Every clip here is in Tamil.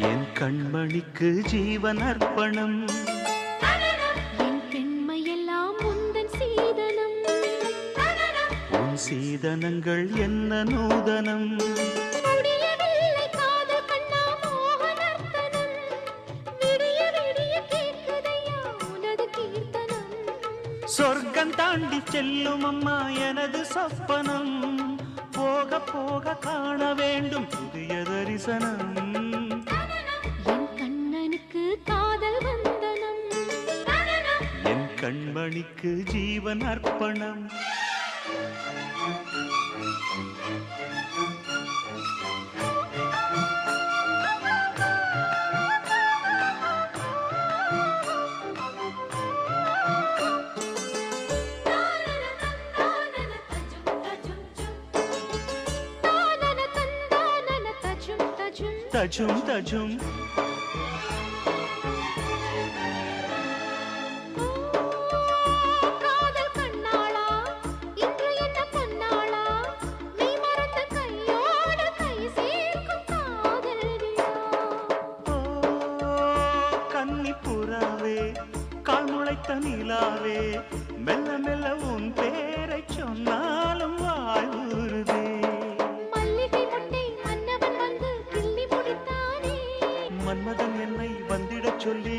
கண்மணிக்கு ஜீவன் அர்ப்பணம். என் பெண்மையெல்லாம் உந்தன் சீதனம். உன் சீதனங்கள் என்ன நூதனம்? சொர்க்கம் தாண்டி செல்லும் அம்மா எனது சொப்பனம். போக போக காண வேண்டும் புதிய தரிசனம். கண்மணிக்கு ஜீவன் அர்ப்பணம். தானன தந்தானன தஜும் தஜும் பட்ட நிலாவே மெல்ல மெல்ல உன் பேரை சொன்னாலும் வாழ்வுறுதே மன்மதன் என்னை வந்திடச் சொல்லி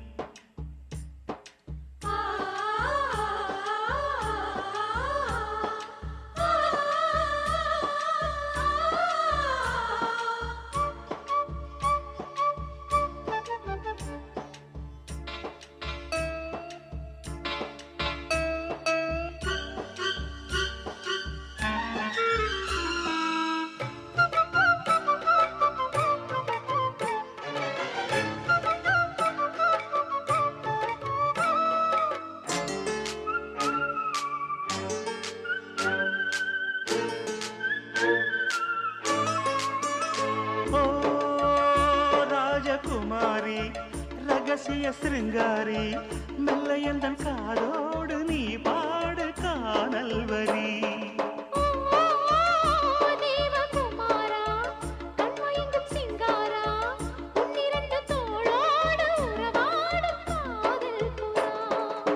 சிங்காரி ரகசிய சிருங்காரி மெல்ல எந்தன் காதோடு நீ பாடு காணல் வரி.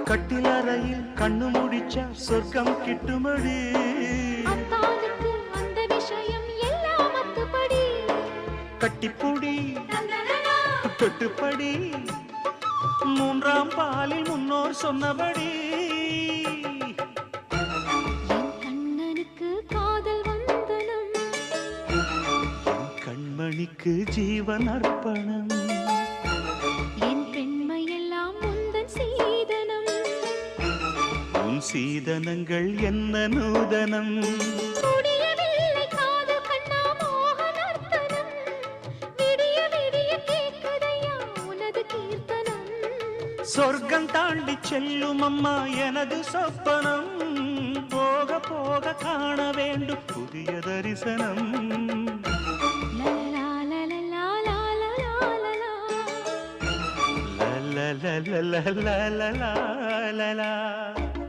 கட்டில் அறையில் கண்ணு முடிச்சா சொர்க்கம் கிட்டுமடி. கட்டிப்பொடி தொட்டுப்படி. மூன்றாம் பாலில் முன்னோர் சொன்னபடி. கண்ணனுக்கு காதல் வந்தனம். கண்மணிக்கு ஜீவன் அர்ப்பணம். என் பெண்மையெல்லாம் முந்தன் சீதனம். உன் சீதனங்கள் என்ன நூதனம். சொர்க்கம் தாண்டி செல்லும் அம்மா எனது சொப்பனம். போக போக காண வேண்டும் புதிய தரிசனம் la la la la la